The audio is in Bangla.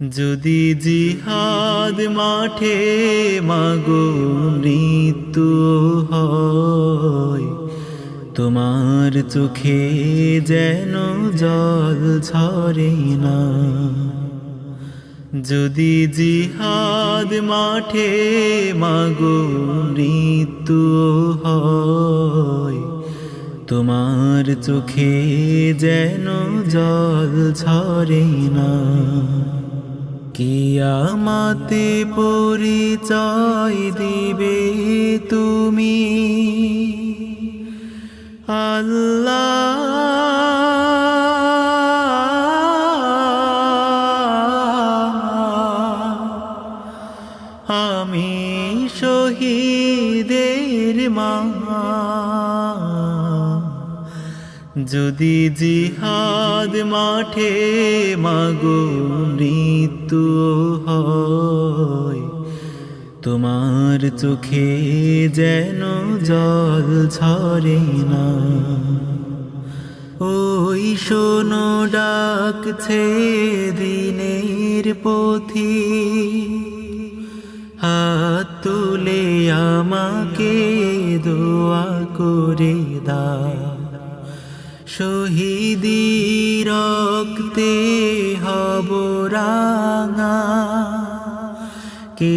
যদি জিহাদ মাঠে মাগো মৃত্যু হয়, তোমার চোখে যেন জল ঝরে না। যদি জিহাদ মাঠে মাগো মৃত্যু হয়, তোমার চোখে যেন জল ঝরে না। কিয়ামাতে পরিচয় দিবে তুমি। আল্লাহ আমি শহীদের মা। যদি জিহাদ মাঠে মাগো মৃত্যু হয়, তোমার চোখে যেন জল ঝরে না। ওই শোনো, ডাকছে দিনের পথি। হাত তুলে আমাকে দোয়া করে দা শহীদি রক্তে হব রাঙা। কে